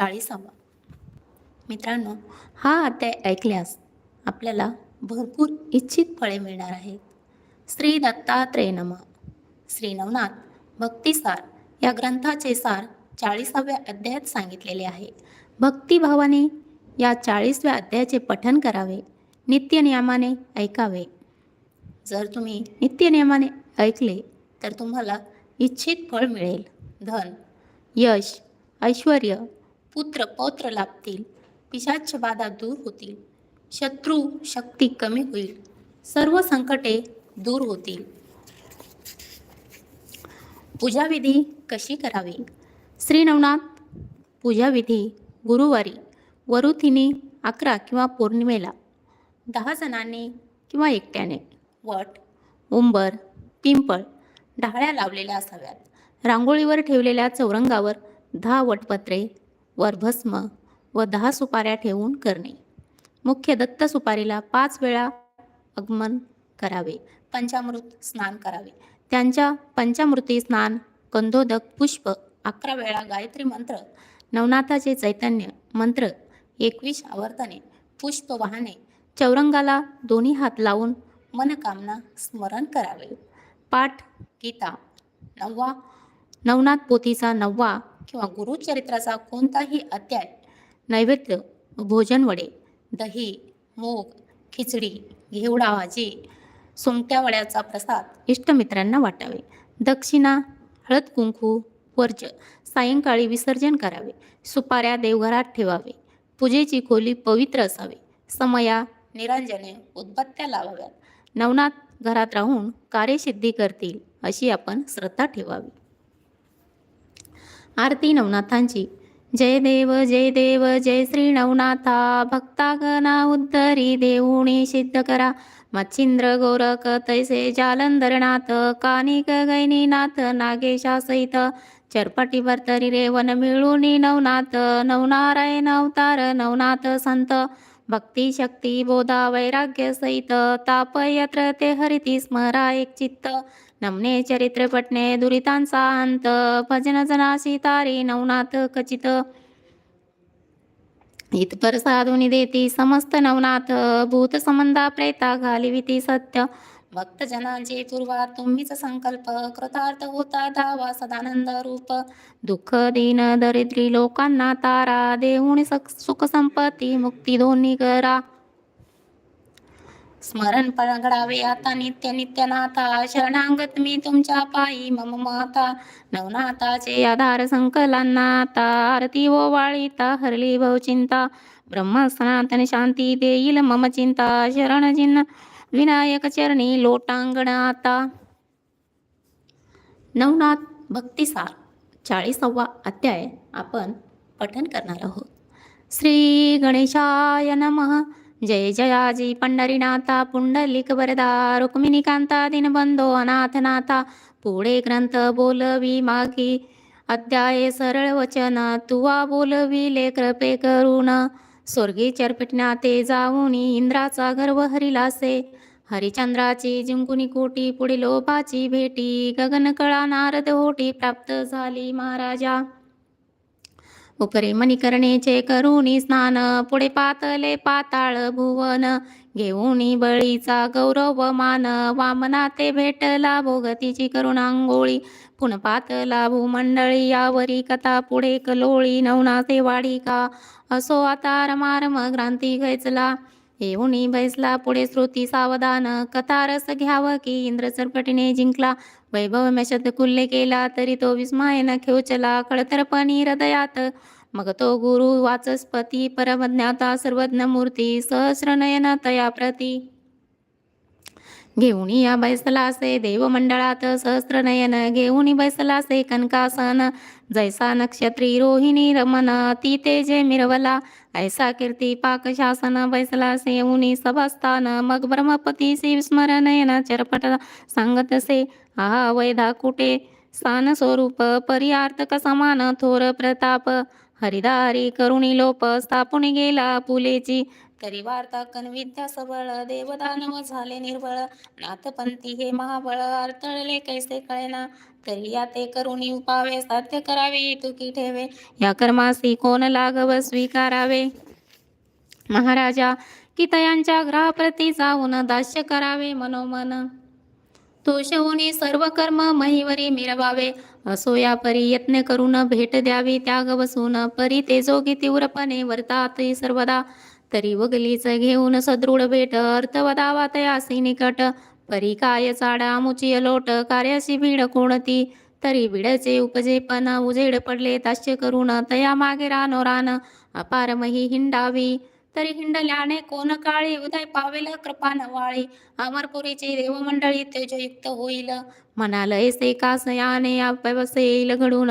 चाळीसावा. मित्रांनो हा अध्याय ऐकल्यास आपल्याला भरपूर इच्छित फळे मिळणार आहेत. श्री दत्तात्रय नम. श्री नवनाथ भक्तिसार या ग्रंथाचे सार चाळीसाव्या अध्यायात सांगितलेले आहे. भक्तिभावाने या चाळीसव्या अध्यायाचे पठन करावे नित्यनियमाने ऐकावे. जर तुम्ही नित्यनियमाने ऐकले तर तुम्हाला इच्छित फळ मिळेल. धन यश ऐश्वर पुत्र पौत्र लाभतील पिशाच बाधा दूर होतील शत्रू शक्ती कमी होईल सर्व संकटे दूर होतील. पूजाविधी कशी करावी? श्रीनवनाथ पूजाविधी गुरुवारी वरुथिनी अकरा किंवा पौर्णिमेला दहा जणांनी किंवा एकट्याने वट उंबर पिंपळ ढाळ्या लावलेल्या असाव्यात. रांगोळीवर ठेवलेल्या चौरंगावर दहा वटपत्रे वर भस्म व दहा सुपाऱ्या ठेवून करणे. मुख्य दत्त सुपारीला पाच वेळा आगमन करावे. पंचामृत स्नान करावे. त्यांच्या पंचामृती स्नान कंदोदक पुष्प अकरा वेळा गायत्री मंत्र नवनाथाचे चैतन्य मंत्र एकवीस आवर्तने पुष्प वाहने चौरंगाला दोन्ही हात लावून मनकामना स्मरण करावे. पाठ गीता नववा नवनाथ पोथीचा नववा किंवा गुरुचरित्राचा कोणताही अध्याय नैवेद्य भोजन वडे दही मूग खिचडी घेवडा भाजी सुंगट्या वड्याचा प्रसाद इष्टमित्रांना वाटावे. दक्षिणा हळद कुंकू वर्ज सायंकाळी विसर्जन करावे. सुपाऱ्या देवघरात ठेवावे. पूजेची खोली पवित्र असावी. समया निरांजने उदबत्त्या लावाव्यात. नवनाथ घरात राहून कार्यसिद्धी करतील अशी आपण श्रद्धा ठेवावी. आरती नवनाथांची. जय देव जय देव जय श्री नवनाथा. भक्तागना उद्धरी देऊणी सिद्ध करा. मच्छिंद्र गोरख तैसे जालंधरनाथ कानिक गैनीनाथ नागेशा सहित. चरपटीवर रेवन मिळूनी नवनाथ नवनारायण अवतार नवनाथ संत. भक्ती शक्ती बोधा वैराग्य सहित तापयत्र ते हरिती स्मरा एक चित्त. नमने चरित्र पटणे दुरितांचा अंत भजन जनाशी तारी नवनाथ खचित इतपर साधुनी देती समस्त नवनाथ भूत संबंधा प्रेता घालिविती सत्य. भक्तजनांचे तुर्वा तुम्हीच संकल्प कृतार्थ होता धावा सदानंद रूप. दुःख दीन दरिद्री लोकांना तारा देऊन सुख संपत्ती मुक्ती दोन्ही करा. स्मरण पळगडावे आता नित्य नित्यनाथा शरणांगत मी तुमच्या पायी मम माता नवनाथाचे आधार संकलनाता आरती ओ वाळीता हरली भवचिंता ब्रह्म सनातन शांती देईल मम चिंता शरण जिन विनायक चरणी लोटांगणाता नवनाथ भक्तिसार चाळीसावा अध्याय आपण पठन करणार आहोत. श्री गणेशाय नमः. जय जयाजी पंढरीनाथा पुंडलिक वरदा रुक्मिणीकांता दिनबंधो अनाथनाथा पुढे ग्रंथ बोलवी मागी. अध्याय सरळ वचन तुवा बोलविले कृपे करून. स्वर्गी चरपिटना ते जाऊन इंद्राचा गर्व हरिलासे. हरिचंद्राची जिंकुनी कोटी पुढे लोभाची भेटी. गगन कळा नारद होटी प्राप्त झाली महाराजा. उपरे मणिकर्णेचे करुणी स्नान पुढे पातले पाताळ भुवन घेऊनी बळीचा गौरव मान वामना ते भेटला भोगतीची करुणांगोळी पुन पातला भूमंडळी यावरी कथा पुढे कलोळी नवनासे वाडी का असो आता रमारम क्रांती गैचला येऊनी बैसला पुढे श्रुती सावधान. कथारस घ्याव की इंद्र सरपटीने जिंकला. वैभव मेशत कुल्ले केला तरी तो विस्मयन खेवचला. कळतरपणी हृदयात मग तो गुरु वाचस्पती परमज्ञाता सर्वज्ञ मूर्ती सहस्रनयन तया प्रती. घेऊनी या बैसलासे देवमंडळात. सहस्रनयन घेऊनी बैसलासे कनकासन. जैसा नक्षत्री रोहिणी रमन ती तेजे मिरवला. ऐसा कीर्ती पाक शासन बैसलासे येऊनी सभास्थान। मग ब्रह्मपती विस्मरणयन चरपट सांगतसे आहा वैधा कुटे स्थान स्वरूप पर्यार्थक समान थोर प्रताप। हरिदारी करुणी लोप स्थापून गेला पुलेची तरी वार्ता कनविद्या सबळ देवदानव झाले निर्बळ. नाथपंथी हे महाबळ अडथळले कैसे कळेना? तरी या ते करुणी उपावे साध्य करावे तुकी ठेवे. या कर्मासी कोण लागव स्वीकारावे? महाराजा कितयांच्या ग्रहाप्रती जाऊन दास्य करावे मनोमन? तोषवुनी सर्व कर्म महिवरी मिरवावे. असो या परी यत्न करून भेट द्यावी त्याग बसून. परी तेजोगी तीव्रपणे वर्तात सर्वदा. तरी वगलीच घेऊन सदृढ भेट अर्थवदावा तयासी निकट. परी काय चाडा मुची लोट कार्याशी भीड कोणती? तरी विडचे उपजे पण उजेड पडले ताश्य करून तया मागे रानो रान. अपार मही हिंडावी तरी हिंडल्याने कोण काळी? उदय पावेल कृपा नवाळी अमरपुरीची देवमंडळी तेजयुक्त होईल. म्हणाल ऐसे कासयाने व्यवसे येईल घडून?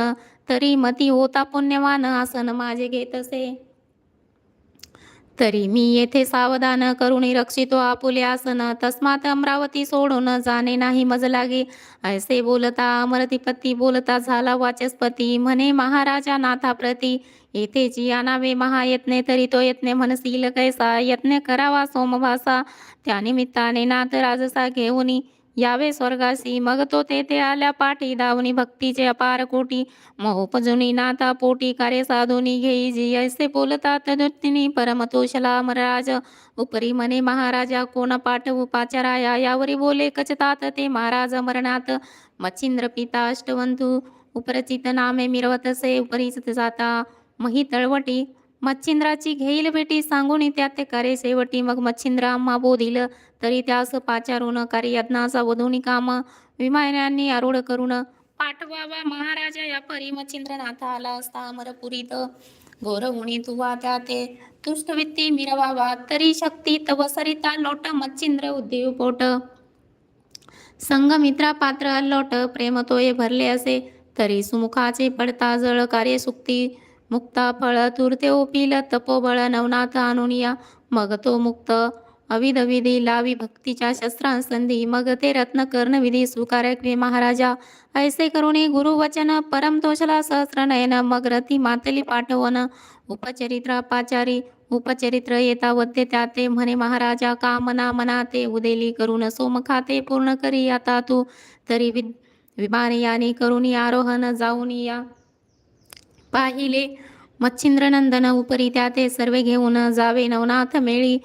तरी मती होता पुण्यवान आसन माझे घेतसे. तरी मी येथे सावधान करुणी रक्षितो आपुले आसन. तस्मात अमरावती सोडून जाणे नाही मज लागे. ऐसे बोलता अमरतीपती बोलता झाला वाचस्पती. म्हणे महाराजा नाथाप्रती येथे जी आणावे महायत्ने तरी तो यत्ने म्हणसील कैसा? यत्ने करावा सोमभासा. त्यानिमित्ताने नाथ राजसा घेऊनी यावे स्वर्गासी. मग तो तेथे आल्या पाठी दावनी भक्तीचे अपार कोटी. मोहपजुनी नाथा पोटी कार्य साधुनी घेई. जी ऐसे बोलतात दुत्तिनी परमतोषला अमरराज उपरी मने महाराजा कोण पाठवू पाचाराया यावरी बोले कचतात ते महाराज मरणात. मच्छिंद्र पिता अष्टवंतू. उपरचित नामे मिरवतसे उपरिचित जाता मही तळवटी. मच्छिंद्राची घेईल भेटी सांगून त्या ते करे शेवटी. मग मच्छिंद्र अम्मा बोधिल तरी त्यास पाचारून कार्य यज्ञाचा वधूनी काम. विमानांनी आरूढ करून पाठवावा महाराजा. या परी मच्छिंद्रनाथ आला असता अमरपुरीत. घोरहुणी तुवा त्या ते तुष्टवित्ती मिरवावा तरी शक्ती तव सरिता लोट मच्छिंद्र उद्देव पोट संगमित्रा पात्र लोट प्रेम तोये भरले असे तरी सुमुखाचे पडता जळ कार्य सुक्ती. मुक्ता फळ तुरते ओपिल तपोबळ नवनाथ अनुनिया मग तो मुक्त अविधविधी लावी भक्तीच्या शस्त्रांसंधी मग ते रत्न कर्णविधी स्वीकारक वे महाराजा ऐसे करुणी गुरुवचन परम तोषला मग रती मातली पाठवण उपचरित्रा पाचारी उपचरित्र येता वते त्या ते म्हणे महाराजा कामना मना ते उदेली करून सोमखाते पूर्ण करी आता तू तरी वि विमानयाने करुणी आरोहण जाऊन या पाहिले. मच्छिंद्रनंदन उपरी त्या ते सर्वे घेऊन जावे नवनाथ मेळी.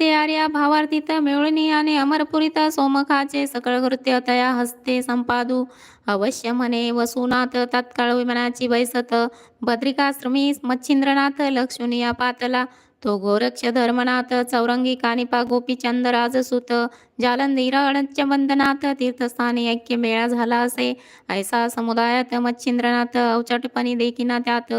ते आर्या भावार्थित मिळवणी आणि अमरपुरीत सोमखाचे सकळ कृत्य तया हस्ते संपादू. अवश्य म्हणे वसुनाथ तत्काळ विमानाची बैसत. बद्रिकाश्रमी मच्छिंद्रनाथ लक्ष्मीया पातला. तो गोरक्ष धर्मनाथ चौरंगी कानिपा गोपीचंद राजसुत जालंधीर अणच्य बंधनाथ तीर्थस्थानी ऐक्य मेळा झाला असे. ऐसा समुदायात मच्छिंद्रनाथ अवचटपणी देखिना त्यात.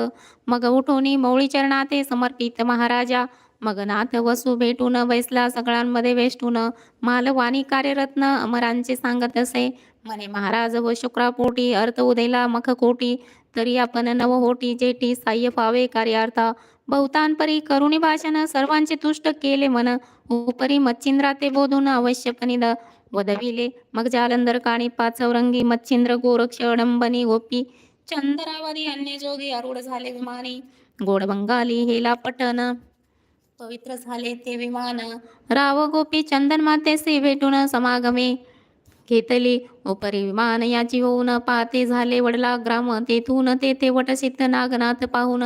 मग उठोनी मौळी चरणाते समर्पित महाराजा. मग नाथ वसू भेटून बैसला सगळ्यांमध्ये वेष्टून. मालवाणी कार्यरत्न अमरांचे सांगत असे. म्हणे महाराज व शुक्रापोटी अर्थ उदेला मख कोटी तरी आपण नवहोटी जेठी साह्य पावे कार्यार्था. बहुतांपरी करुणी भाषण सर्वांचे तुष्ट केले मन उपरी मच्छिंद्रा ते बोधून अवश्यपणी द वदविले मग जालंधर काणी पाचवरंगी मच्छिंद्र गोरक्ष अडंबनी गोपी चंद्रावरी अन्य जोगी अरुढ झाले विमानी गोड बंगाली हेला पटन पवित्र झाले ते विमान राव गोपी चंदन मातेसे भेटून समागमे घेतली. उपरी विमान याची होऊन पाहते झाले वडला ग्राम. तेथून तेथे वटसिद्ध नागनाथ पाहून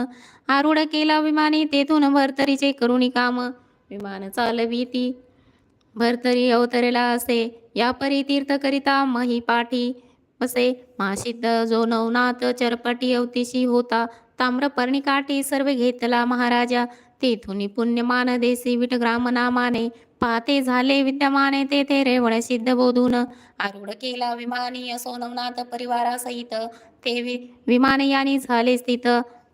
आरूढ केला विमाने. तेथून भरतरीचे करुणी काम. विमान चालवी ती. भरतरी अवतरेला असे या परी तीर्थ करिता मही पाठी. असे महासिद्ध जो नवनाथ चरपटी अवतीशी होता ताम्रपर्णिकाठी सर्व घेतला महाराजा. तेथून पुण्यमान देसी विटग्राम नामाने पाते झाले विद्यमाने तेथे रेवळ सिद्ध बोधून. आरूढ केला विमानी सोनवनाथ परिवारासहित ते वि विमानयानी झाले स्थित.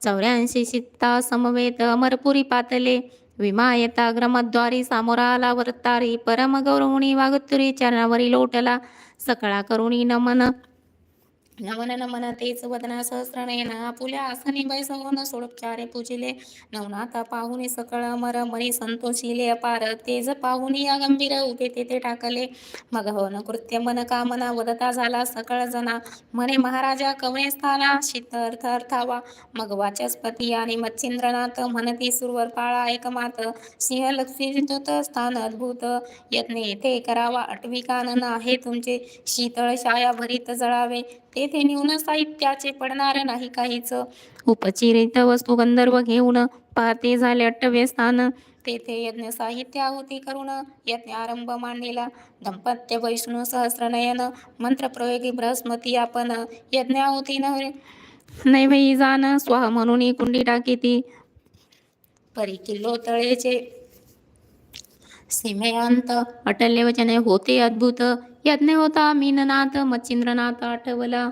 चौऱ्याऐंशी शित्ता समवेत अमरपुरी पातले. विमायता ग्रमद्वारी सामोराला वर्तारी. परम गौरवणी वागतुरी चरणावरी लोटला. सकळा करुणी नमन. नमन नमन तेच वदना सहस्रनयन आपुल्या आसनी सवन सोडोपचारे पूजिले. नवनाथा पाहुणे सकळ अमर मनी संतोषिले अपार तेज पाहुणी या गंभीर उभे तेथे टाकले. मग हो हवन कृत्य मन कामना वदता झाला सकळ जना. म्हणे महाराजा कवणे स्थाना शीत अर्थ अर्थावा. मग वाचस्पती आणि मच्छिंद्रनाथ म्हणती सुरवर पाळा एकमात सिंह लक्ष्मीदूत स्थान अद्भुत. यत्ने येथे करावा आठवी कानन आहे तुमचे. शीतळ छाया भरीत जळावे. तेथे न्यून साहित्याचे पडणार नाही काहीच. उपचिरित वस्तू गंधर्व घेऊन पाहते झाले अट्टवे स्थान. तेथे यज्ञ साहित्य आहुती करून यज्ञ आरंभ मांडलेला दंपत्य वैष्णू सहस्रनयन मंत्रप्रयोगी बृहस्मती आपण यज्ञ आहुती नैवयी जाण स्वाह म्हणून कुंडी टाकी ती. परी किल्लो तळेचे सीमेअंत अटल्य वचने होते अद्भुत. यज्ञ होता मीननाथ मच्छिंद्रनाथ आठवला.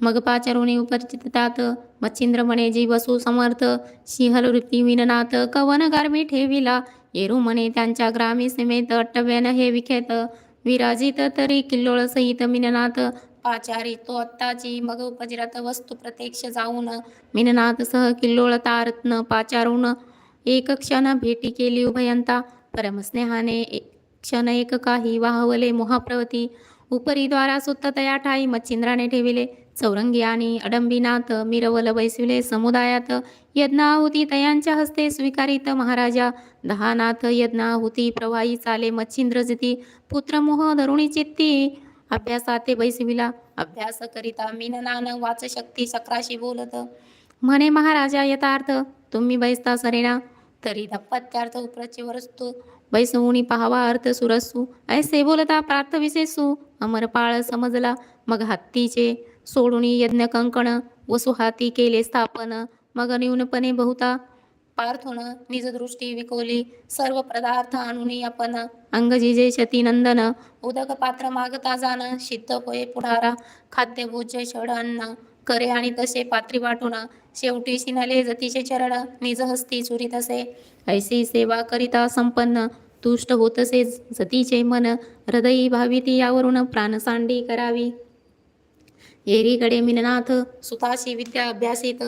मग पाचरुणी उपचितात मच्छिंद्र म्हणे जी वसू समर्थ. सिंहल वृत्ती मीननाथ. कवन गारमी ठेविला. येरू म्हणे त्यांच्या ग्रामी सीमेत अट्टव्यान हे विखेत. विराजित तरी किल्लोळ सहित मीननाथ. पाचारी तो आत्ताची मग उपजिरत वस्तू प्रत्यक्ष जाऊन. मीननाथ सह किल्लोळ तारत्न पाचारून एक क्षण भेटी केली उभयंता. परमस्नेहाने ए- क्षण एक काही वाहवले मोहाप्रवती. उपरी द्वारा सुत्त तया ठाई मच्छिंद्राने ठेविले. चौरंगी आणि अडंबीनाथ मिरवल बैसविले समुदायात. यज्ञाहुती तयांच्या हस्ते स्वीकारित महाराजा. दहानाथ यज्ञाहुती प्रवाही चाले मच्छिंद्रजिती पुत्रमोह धरुणी चित्ती. अभ्यासाते बैसविला. अभ्यास करिता मीननान वाचशक्ती चक्राशी बोलत. म्हणे महाराजा यथार्थ तुम्ही बैसता सरेना तरी धप्पत्यार्थ उपरचे वरस्तू. बैसवुनी पाहावा अर्थ सुरसू. ऐसे बोलता प्रार्थ विशेषू. अमरपाळ समजला मग हत्तीचे सोडुनी यज्ञ कंकण वसु हाती केले स्थापन. मग न्यूनपणे बहुता पार्थून निज दृष्टी विकोली. सर्व पदार्थ आणून आपण अंगजिजे शतीनंदन उदक पात्र मागता जाण शीत होय पुढारा खाद्य भोज्य षड अन्न. करे आणि तसे पात्री वाटून शेवटी शिनाले जतीचे चरण निज हस्ती चुरीत असे. ऐसी सेवा करिता संपन्न तुष्ट होतसे जतीचे मन हृदयी भाविती यावरून प्राणसांडी करावी. एरीकडे मिननाथ सुताशी विद्या अभ्यासित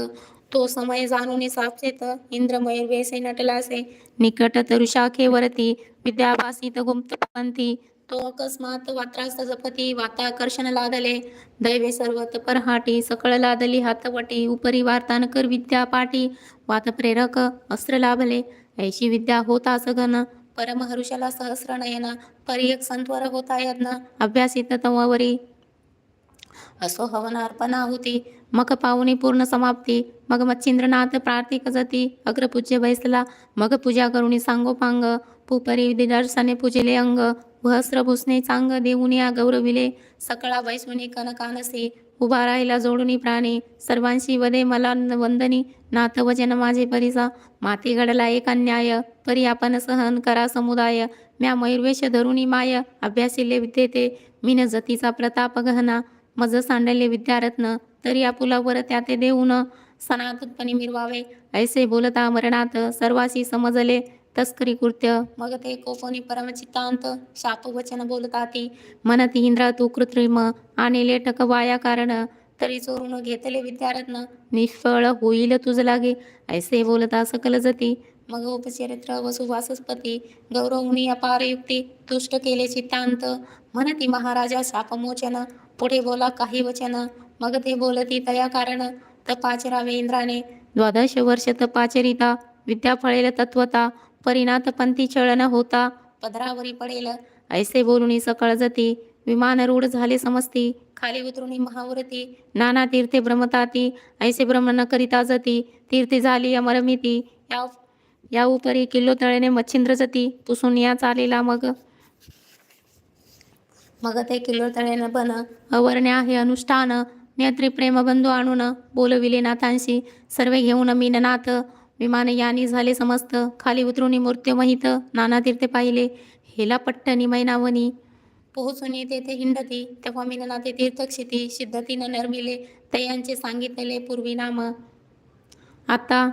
तो समय जाणून सापसेत इंद्रमय वेसे नटलासे. निकट तरुशाखेवरती विद्याभासित गुप्तपंथी तो अकस्मात वात्रास्त जपती वाताकर्षण लादले. दैवे सर्वत परहाटी सकळ लादली हातवटी. उपरी वार्तान कर विद्या पाटी. वातप्रेरक अस्त्र लाभले. ऐशी विद्या होता सघन परमहरुषाला सहस्रनयन परी एक संत्वर होता यज्ञ अभ्यासित तंवरी असो हवनार्पणा होती. मग पाहुणी पूर्ण समाप्ती. मग मच्छिंद्रनाथ प्रार्थिक जती अग्रपूज्य बैसला. मग पूजा करुणी सांगोपांग. पुपरी दिदर्शने पूजिले अंग वस्त्र चांग देऊनिया गौरविले सकळा बैसुनी कनकानसे उभा राहिला जोडुनी प्राणी. सर्वांशी वदे मला न- वंदनी. नाथ वचन माझे परिसा. माती घडला एक अन्याय परी आपण सहन करा समुदाय. म्या मयुर्वेश धरुणी माय अभ्यासिले विद्येते. मीन जतीचा प्रताप गहना मज सांडले विद्यारत्न. तरी आपुलावर त्याते देऊन सनातपणे मिरवावे. ऐसे बोलता मरणात सर्वासी समजले. तस्करी कृत्य मग ते कोपोनी परमचितांत शापवचन बोलताती मनती इंद्र तू कृत्रिम आणि लेटक वाया कारण तरी चोरून घेतले विद्यारत्न निष्फळ होईल तुझ लागे. ऐसे बोलता सकल जती मग उपचरित्र वसुवासस्पती गौरवनीय अपार युक्ती तुष्ट केले चित्तांत म्हणती महाराजा शापमोचन पुढे बोला काही वचन. मग ते बोलती तया कारण तपाचरावे इंद्राने द्वादश वर्ष तपाचरिता विद्या फळेल तत्वता परिणात पंथी छळन होता. पदरावरी पडेल. ऐसे बोलून सकळ जती. विमान रूढ झाले समजती खाली उतरुणी महावरती. नाना तीर्थे भ्रमताती ऐसे भ्रमण करिता जती. तीर्थे झाली अमरमिती. या या उपरी किल्लो तळेने मच्छिंद्र जती. पुसून या चालेला मग. मग ते किल्लो तळेने बन अवर्ण्य आहे अनुष्ठान. नेत्री प्रेमबंधू आणून बोलविले नाथांशी. सर्वे घेऊन मीननाथ. विमान विमानयानी झाले समस्त. खाली उतरून मृत्यू महित नाना तीर्थे पाहिले. हेला पट्ट निमैनावनी पोहोचुनी तेथे हिंडती. तेव्हा मीननाथे तीर्थक्षिती सिद्धतीनं नरमिले. तयांचे सांगितलेले पूर्वी नाम आता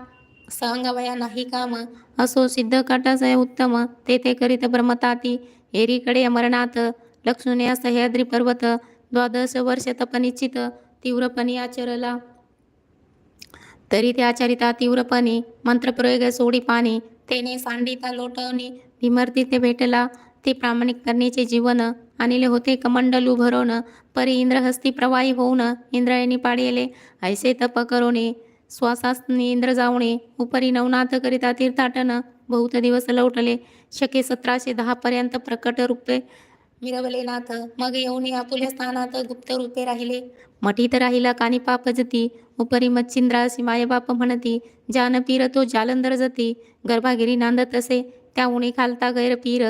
सांगावया नाही काम. असो सिद्ध काटासय उत्तम. तेथे करीत ब्रह्मताती. एरीकडे अमरनाथ. लक्ष्मणे सह्याद्री पर्वत. द्वादश वर्ष तपनिश्चित. तीव्रपणी आचरला. तरी त्या चरिता तीव्रपणे मंत्रप्रयोग सोडी पाणी. तेने सांडिता लोटवणे भीमर्ती ते भेटला. ते प्रामाणिक करण्याचे जीवन आणले होते कमंडल उभरवणं परी इंद्रहस्ती प्रवाही होऊन इंद्रायणी पाडिले. ऐसे तप करोणे श्वासासनी इंद्र जावणे उपरी नवनाथ करिता तीर्थाटन. बहुत दिवस लवटले शके सतराशे दहापर्यंत प्रकट रूपे. मिरवले नाथ मग येऊन आपुल्या स्थानात गुप्त रूपे राहिले. मठीत राहिला कानी पापजती उपरी मच्छिंद्रासी मायबाप म्हणती जान पीर तो जालंधर जती गर्भागिरी नांदत असे त्या उणी खालता गैर पीर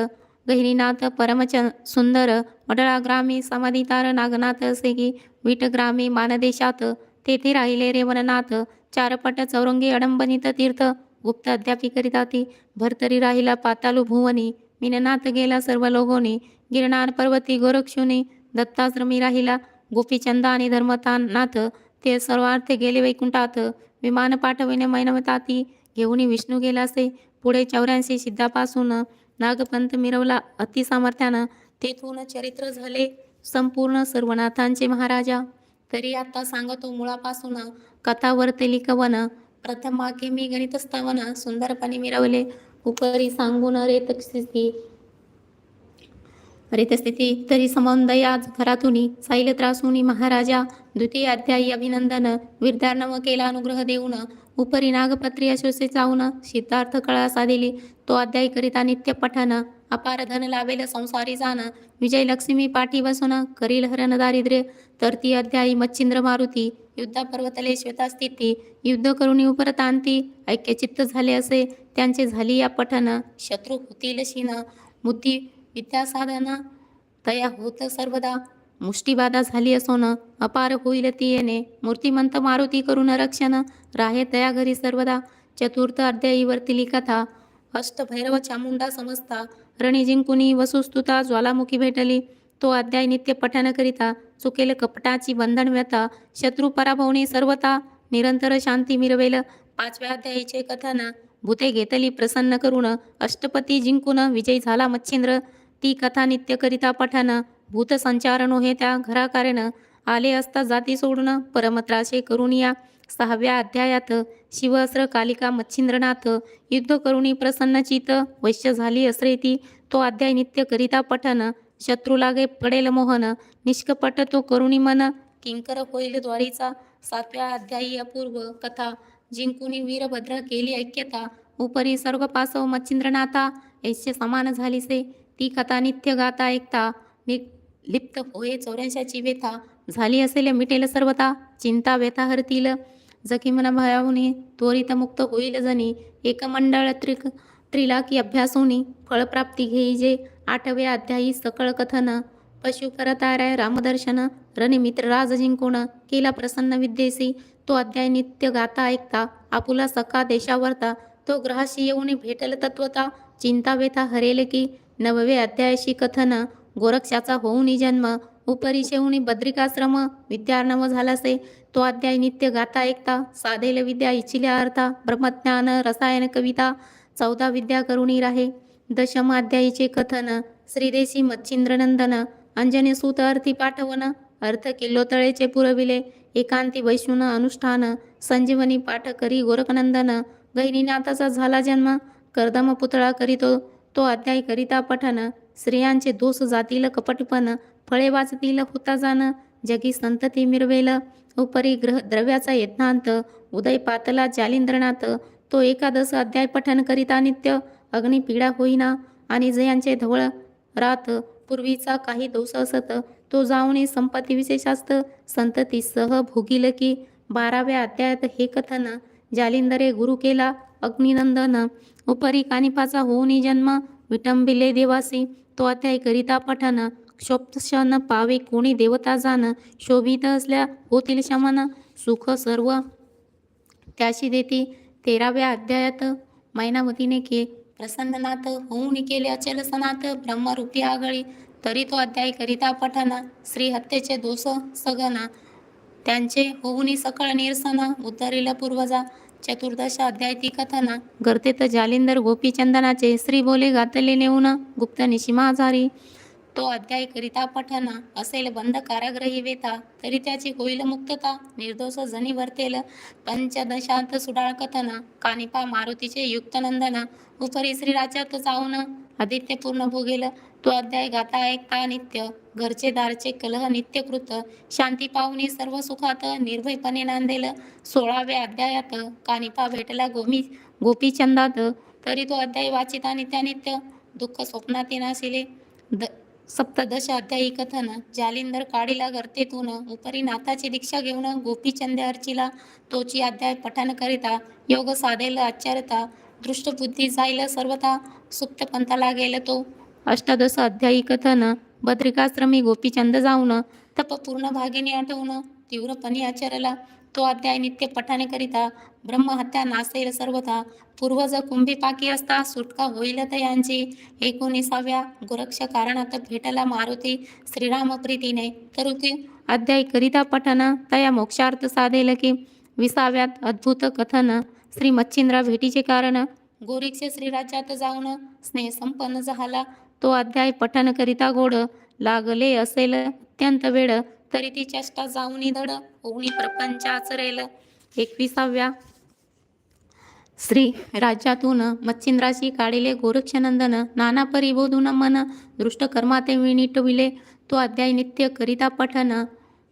गहिनीनाथ परमच सुंदर वडळा ग्रामी समाधितार नागनाथ असे की विट ग्रामी मानदेशात तेथे राहिले रे वननाथ चारपट चौरंगी अडंबनित तीर्थ गुप्त अद्यापी करिता ती भरतरी राहिला पातालू भुवनी मीननाथ गेला सर्व लोगोनी गिरनार पर्वती गोरक्षुनी दत्ताश्रमी राहिला. गोपीचंद आणि धर्मतानाथ ते सर्वार्थ गेले वैकुंठात. विमान पाठविणे मैनवताती घेऊन विष्णू गेला असे पुढे चौऱ्याऐंशी सिद्धापासून नागपंथ मिरवला अतिसामर्थ्यानं तेथून चरित्र झाले संपूर्ण सर्वनाथांचे महाराजा. तरी आता सांगतो मुळापासून कथा वर्तली प्रथम वाक्य मी गणितस्थावन सुंदरपणे मिरवले. उपरी सांगून रेत स्थिती तरी समोदयाज घरातून साईल त्रासुनी महाराजा द्वितीय अध्यायी अभिनंदन वीरदार्णव केला अनुग्रह देऊन उपरी नागपत्री अशोसे चावून सिद्धार्थ कळा साधिली. तो अध्याय करिता नित्य पठन अपार धन लावेल संसारी जाण विजय लक्ष्मी पाठी बसून करील हरण दारिद्र्य. तर ती अध्यायी मच्छिंद्र मारुती युद्धा पर्वतले श्वेतास्थिती युद्ध करुणी उपरतांती ऐक्यचित्त झाले असे त्यांचे झाली या पठन शत्रू होतील शीन बुद्धी विद्यासाधना तया होत सर्वदा. मुष्टीबाधा झाली असोन अपार होईल ती येणे. मूर्तिमंत मारुती करून रक्षण राहे तया घरी सर्वदा. चतुर्थ अध्यायीवर्तिली कथा अष्टभैरव चामुंडा समजता. रणी जिंकुनी वसुस्तुता ज्वालामुखी भेटली. तो अध्याय नित्य पठनकरिता चुकेल कपटाची बंधन व्यथा. शत्रू पराभवणी सर्वता निरंतर शांती मिरवेल. पाचव्या अध्यायीचे कथन भूते घेतली प्रसन्न करून अष्टपती जिंकून विजय झाला मच्छिंद्र. ती कथा नित्यकरिता पठन भूतसंचारण हे त्या घराकारण आले असता जाती सोडून परमत्राशे करून या. सहाव्या अध्यायात शिवअस्त्र कालिका मच्छिंद्रनाथ युद्ध करुणी प्रसन्न चित वैश्य झाली असरे ती. तो अध्याय नित्य करिता पठन शत्रू लागे पडेल मोहन निष्कपट तो करुणी मन. किंकर होईल द्वारीचा सातव्या अध्यायी अपूर्व कथा. जिंकुनी वीरभद्र केली ऐक्यता उपरी सर्व पासव मच्छिंद्रनाथा ऐश्य समान झालीसे. ती कथा नित्य गाता ऐकता नि लिप्त होये चौऱ्याशाची व्यथा झाली असेल मिटेल सर्वता चिंता व्यथा हरतील. जखीमन भयावनी त्वरित मुक्त होईल जनी. एकमंडळ त्रिक त्रिलाकी अभ्यासोनी फळप्राप्ती घेईजे आठवे अध्यायी सकळ कथन. पशु करताराय रामदर्शन रणमित्र राज जिंकून केला प्रसन्न विद्येसी तो अध्याय नित्य गाता ऐकता. आपुला सखा देशावरता तो ग्रहाशी येऊन भेटल तत्वता. चिंता व्यथा हरेल की नववे अध्यायाशी कथन गोरक्षाचा होऊनी जन्म उपरी बद्रिकाश्रम विद्यार्णव झालासे. तो अध्याय नित्य गाता ऐकता साधेल विद्या इच्छिल्या अर्था ब्रह्मज्ञान रसायन कविता चौदा विद्या करुणी राहे. दशम अध्यायीचे कथन श्रीदेशी मच्छिंद्रनंदन अंजने सूत अर्थी पाठवन अर्थ किल्लोतळेचे पुरविले एकांती वैष्णून अनुष्ठान संजीवनी पाठ करी गोरखनंदन गहिनीनाथाचा झाला जन्म कर्दम पुतळा करीतो तो अध्याय करिता पठन स्त्रियांचे दोष जातील कपटपण फळे वाचतील होता जाण जगी संतती मिरवेल. उपरी ग्रह द्रव्याचा यज्ञांत उदय पातला जालिंद्रनाथ. तो एकादश अध्याय पठन करिता नित्य अग्निपीडा होईना आणि जयांचे धवळ रात. पूर्वीचा काही दोष असत तो जाऊने संपत्ती विशेषास्त संततीसह भोगील की बाराव्या अध्यायात हे कथन जालिंदरे गुरु केला अग्निनंदन उपरी कानिपाचा होऊनी जन्म विटंबिले देवासी तो अध्याय करिता पठन क्षोप्तशन पावे कोणी देवता जाण शोभित असल्या होतील शमन सुख सर्व. त्याशी देती तेराव्या अध्यायात मैनावतीने के प्रसन्ननाथ होऊन केले अचल सनाथ ब्रह्मरूपी आगळी तरी तो अध्याय करिता पठन श्री हत्येचे दोष सगना. त्यांचे होऊनी सकळ निरसन उतरिल पूर्वजा चतुर्दश अध्याय ती कथना गर्तेत जालिंदर गोपीचंदनाचे श्री बोले गातले नेऊन गुप्त निशिमा आजारी. तो अध्याय करिता पठना असेल बंद कारागृही वेता तरी त्याची होईल मुक्तता निर्दोष जनी वर्तेल. पंचदशांत सुडाळ कथना कानिपा मारुतीचे युक्त नंदना उपरी श्रीराजात जाऊन आदित्य पूर्ण भोगेल. तो अध्याय गाता ऐकता नित्य. घरचे दारचे कलह नित्यकृत. शांती पाहुणे सर्व सुखात निर्भयपणे नांदेल. सोळाव्या अध्यायात कानिपा भेटला गोमी गोपीचंदात. तरी तो अध्याय वाचिता नित्यानित्य दुःख स्वप्नात नाशिले द सप्तदश अध्यायी कथन. जालिंदर काढीला गर्तेतून उपरी नाथाची दीक्षा घेऊन गोपीचंद अर्चिला तोची अध्याय पठण करिता. योग साधेल आचारता दृष्टबुद्धी जाईल सर्वथा सुप्त पंथाला गेल तो अष्टादश अध्यायी कथन बद्रिकाश्रमी गोपीचंद जाऊन तप पूर्ण भागिनी आठवून तीव्रपणे आचरला. तो अध्याय नित्य पठाने करिता ब्रह्महत्या नासेल सर्वथा. पूर्वज कुंभी पाकी असता सुटका होईल यांची. एकोणीसाव्या गोरक्ष कारणात भेटला मारुती श्रीराम प्रीतीने करुती अध्याय करिता पठन तया मोक्षार्थ साधेल की विसाव्यात अद्भुत कथन श्री मच्छिंद्रा भेटीचे कारण गोरिक्ष श्रीराज्यात जाऊन स्नेह संपन्न झाला. तो अध्याय पठन करिता गोड लागले असेल. अत्यंत वेळ तरी ती चेष्टा जाऊन धड होऊनी प्रपंच आचरेल. एकविसाव्या श्री राज्यातून मच्छिंद्राशी काढिले गोरक्षनंदन. नाना परिबोधून मन दृष्ट कर्माते विनिटविले तो अध्याय नित्य करिता पठन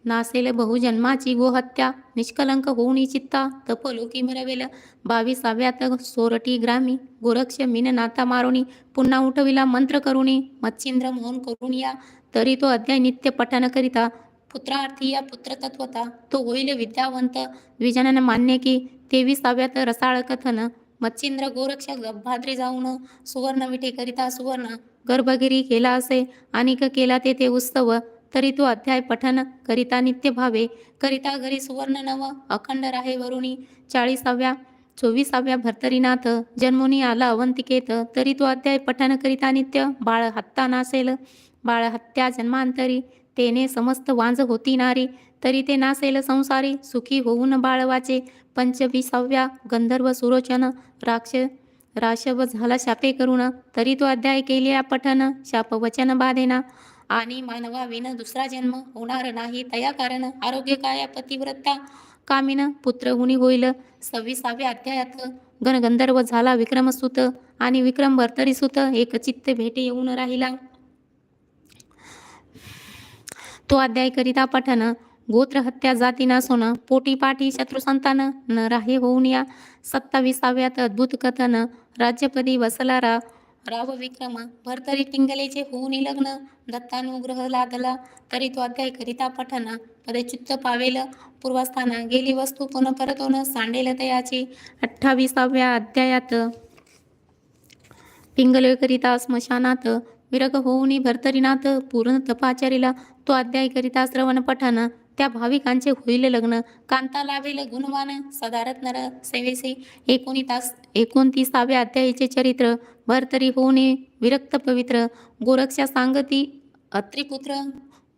नासेल बहुजन्माची गोहत्या निष्कलंक होऊनी चित्ता तपलोकी मिरवेल बावीसाव्यात सोरटी ग्रामी गोरक्ष मीन नाता मारुणी पुन्हा उठविला मंत्र करुणी मच्छिंद्र मोहन करून या तरी तो अध्याय नित्य पठन करिता पुत्रार्थी या पुत्रतत्वता तो होईल विद्यावंत विजनन मान्य की तेविसाव्यात रसाळ कथन मच्छिंद्र गोरक्ष गभाद्री जाऊन सुवर्ण विठी करिता सुवर्ण गर्भगिरी केला असे अनेक केला तेथे उत्सव तरी तो अध्याय पठन करिता नित्य भावे करिता घरी सुवर्ण नव अखंड राहे वरुणी. चाळीसाव्या चोवीसाव्या भर्तरीनाथ जन्मोनी आला अवंतिकेत तरी तो अध्याय पठन करिता नित्य. बाळ हत्ता नासेल बाळ हत्या जन्मांतरी. तेने समस्त वांज होती नारी तरी ते नासेल संसारी. सुखी होऊन बाळवाचे पंचवीसाव्या गंधर्व सुरोचन राक्ष राशव झाला शापे करुण तरी तो अध्याय केले पठन. शाप वचन बाधेना. आणि मानवाविन दुसरा जन्म होणार नाही. तया कारण आरोग्य काय? पतिव्रता कामिन पुत्र हुनी होईल. सव्वीसाव्या अध्यायात गणगंधर्व झाला विक्रमसुत आणि विक्रम भर्तरी एक चित्त भेटे येऊन राहिला. तो अध्याय करिता पठन. गोत्र हत्या जाती नासून. पोटी पाठी शत्रुसंतान न राहे होऊन या. सत्ताविसाव्यात अद्भुत कथन. राज्यपदी वसला रा राव विक्रम भरतरी टिंगलेचे होऊन लग्न दत्तानुग्रह लादला तरी तो अध्याय करिता पठन पदे चित्त पावेल पूर्वस्थाना गेली वस्तू पुन परतोन सांडेल तयाची अठ्ठावीसाव्या अध्यायात पिंगलेकरिता स्मशानात विरग होऊनी भरतरीनाथ पूर्ण तपाचारीला तो अध्याय करिता श्रवण पठन त्या भाविकांचे होईल लग्न. कांता लावेल गुणवान सदारत नर एकोणी तास एकोणतीसाव्या अध्यायाचे चरित्र. भरतरी होणे विरक्त पवित्र. गोरक्षा सांगती अत्रिपुत्र.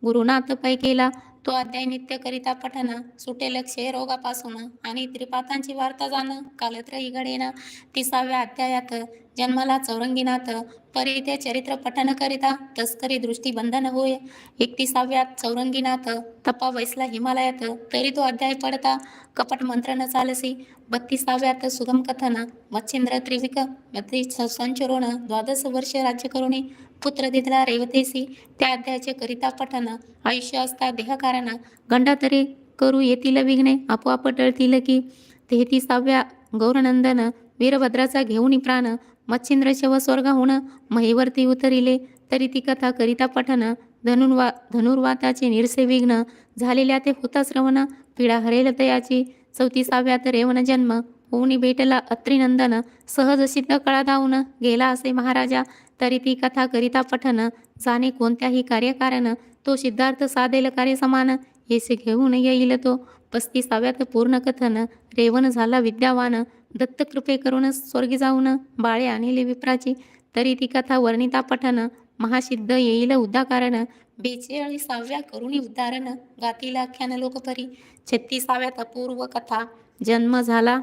गुरुनाथ पै केला तो अध्याय नित्य करिता पठन सुटेल क्षय रोगापासून आणि त्रिपातांची वार्ता जाणं कालत्रही घडेना तिसाव्या अध्यायात जन्माला चौरंगीनाथ परी ते चरित्र पठन करिता तस्करी दृष्टी बंधन होय. एकतीसाव्यात चौरंगीनाथ तपा वैसला हिमालयात तरी तो अध्याय पडता कपट मंत्र न चालसी. बत्तीसाव्यात सुगम कथन मच्छिंद्र त्रिविक संचरोण द्वादश वर्ष राज्य करुणी पुत्र दिदला रेवतेसी त्या अध्यायाचे करिता पठन आयुष्य असता देहकारण गंडा तरी करू येतील विघ्ने आपोआप टळतील की. तेहतीसाव्या गौरनंदन वीरभद्राचा घेऊन प्राण मच्छिंद्र शव स्वर्गाहून महीवरती उतरिले. तरी ती कथा करिता पठन धनुर्वा धनुर्वाताचे निरसे विघ्न झालेल्या ते होता श्रवण पीडा हरेल तयाची चौतीसाव्यात रेवण जन्म होऊनी भेटला अत्रिनंदन. सहज सिद्ध कळा धावून गेला असे महाराजा. तरी ती कथा करिता पठन जाणे कोणत्याही कार्यकारण. तो सिद्धार्थ साधेल कार्य समान. येसे घेऊन येईल तो. पस्तीसाव्यात पूर्ण कथन. रेवण झाला विद्यावान. दत्त कृपे करून स्वर्गी जाऊन बाळे आणले विप्राची. तरी ती कथा वर्णिता पठन. महासिद्ध येईल उद्धाकारण. बेचाळीसाव्या करुणी उद्धारण. गातील आख्यान लोकपरी. छत्तीसाव्यात अपूर्व कथा. जन्म झाला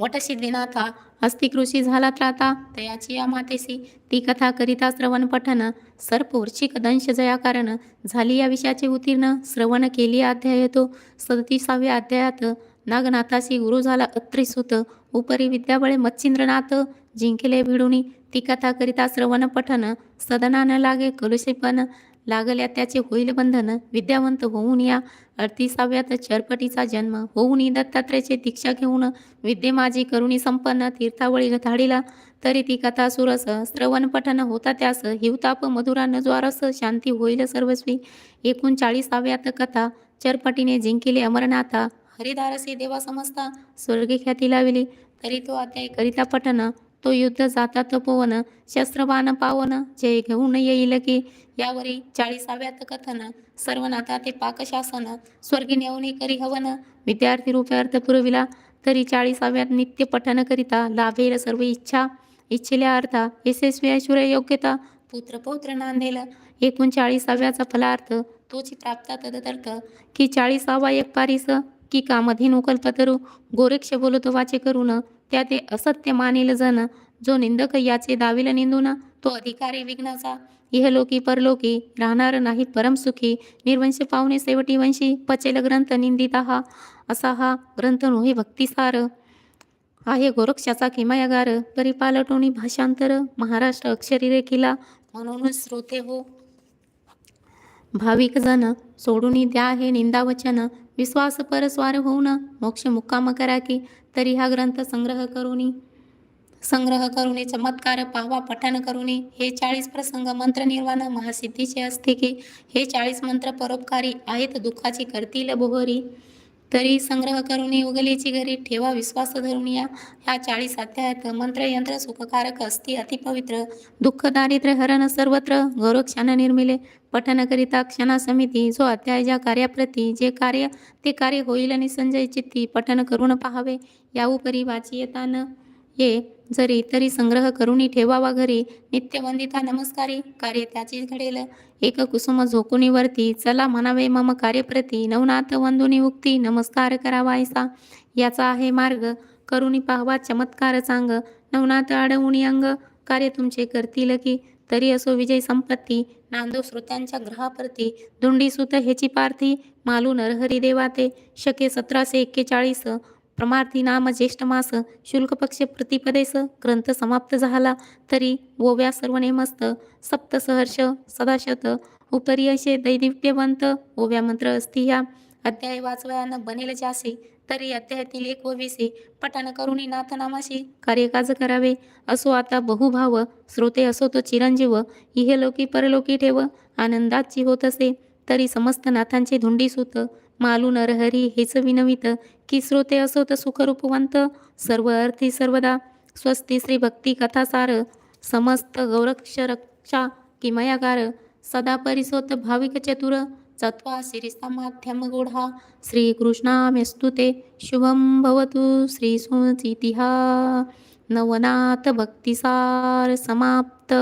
वटसिद्धीनाथा अस्ति कृषी झाला त्राता तयाची या मातेसी ती कथा करिता श्रवण पठन सर्पवृश्चिक दंश जया कारण. झाली या विषयाचे उत्तीर्ण श्रवण केली अध्याय तो. सदतीसाव्या अध्यायात नागनाथाशी गुरु झाला अत्रिसुत. उपरी विद्याबळे मच्छिंद्रनाथ जिंकले भिडुनी. ती कथा करिता श्रवण पठन सदनान लागे कलुषेपण. लागल्या त्याचे होईल बंधन विद्यावंत होऊन या. अडतीसाव्यात चरपटीचा जन्म होऊन दत्तात्रेयाचे दीक्षा घेऊन विद्ये माझी करुणी संपन्न तीर्थावळी धाडीला. तरी ती कथा सुरस श्रवण पठन होता त्यास. हिवताप मधुरान ज्वारस शांती होईल सर्वस्वी. एकूण चाळीसाव्यात कथा चरपटीने जिंकिले अमरनाथा. हरिदारसी देवा समजता स्वर्गी ख्याती लाविली. तरी तो अध्याय करिता पठन तो युद्ध जाता तपोवन शस्त्रबाण पावन जय घेऊन येईल की? यावरी चाळीसाव्यात कथन सर्वनाथा ते पाकशासन स्वर्गी नेवणी करी हवन. विद्यार्थी रूपे अर्थ पुरविला तरी चाळीसाव्यात नित्य पठन करिता लाभेल सर्व इच्छा. इच्छिल्या अर्था यशस्वी ऐश्वर्य योग्यता पुत्र पौत्र नांदेल. एकूण चाळीसाव्याचा फलार्थ तोची प्राप्ता तदर्थ. की चाळीसावा एक पारिस की कामधेनु कल्पतरू. गोरक्ष बोलतो वाचे करून त्या ते असत्य मानिल जन. जो निंदक याचे दाविल निंदून तो अधिकारी विघ्नाचा. इहलोकी परलोकी राहणार नाहीत परमसुखी. निर्वंश पाहुणे सेवटी वंशी पचेल ग्रंथ निंदिता हा. असा हा ग्रंथ नोहे भक्तिसार. आहे गोरक्षाचा किमयागार. परिपालटोनी भाषांतर. महाराष्ट्र अक्षरी रेखिला. म्हणून श्रोते हो. भाविक जन सोडून द्या हे निंदावचन विश्वास परस्वार होऊन मोक्ष मुक्काम करा की तरी हा ग्रंथ संग्रह करुनी संग्रह करुनी चमत्कार पाहवा पठण करुनी हे चाळीस प्रसंग मंत्र निर्वाण महासिद्धीचे असते की हे चाळीस मंत्र परोपकारी आहेत दुःखाची करतील बोहरी तरी संग्रह करून उगलीची घरी ठेवा विश्वास धरून या. ह्या चाळीस अध्यायात मंत्र यंत्र सुखकारक असती अतिपवित्र दुःख दारिद्र्य हरण सर्वत्र क्षण निर्मिले. पठनकरिता क्षणा समिती जो अध्याय ज्या कार्याप्रती जे कार्य ते कार्य होईल आणि संजय चित्ती पठन करून पाहावे. या उपरी वाची येताना न ये जरी तरी संग्रह करूनी ठेवावा घरी. नित्यवंदिता नमस्कारी. कार्य त्याचे घडेल. एक कुसुम झोकुनी वरती चला म्हणावे मम कार्यप्रती. नवनाथ वंदुनी उक्ती. नमस्कार करावा ऐसा. याचा आहे मार्ग. करुणी पाहवा चमत्कार चांग नवनाथ अडवणी अंग. कार्य तुमचे करतील की? तरी असो विजय संपत्ती. नांदो श्रोत्यांच्या ग्रहाप्रती. धुंडी सुत हेची पार्थी मालू नरहरी देवाते. शके सतराशे एक्केचाळीस. प्रमार्थी नाम ज्येष्ठ मास शुल्क पक्ष प्रतिपदेस ग्रंथ समाप्त झाला तरी ओव्या सर्व नेमस्त सप्त सहर्ष सदाशत उपरी असे दैदिव्यवंत ओव्या मंत्र असती या. अध्याय वाचवयानं बनेल जासे तरी अध्यायातील एक ओवीसी पठण करुणी नाथ नामाशी कार्यकाज करावे. असो आता बहुभाव श्रोते असो तो चिरंजीव इहे लोकी परलोकी ठेव आनंदाची होत असे तरी समस्त नाथांचे धुंडी सुत मालू नरहरी हेच विनवित. की श्रोते असोत सुखरूपवंत. सर्व अर्थी सर्वदा. स्वस्ती श्री भक्ती कथासार. समस्त गौरक्ष रक्षा किमयागार. सदा परिसोत भाविक चतुर. चत्वा शिरिसा माध्यम गूढा. श्रीकृष्णाम्यस्तु ते शुभं भवतु श्रीसुचितिहा. नवनाथ भक्तिसार समाप्त.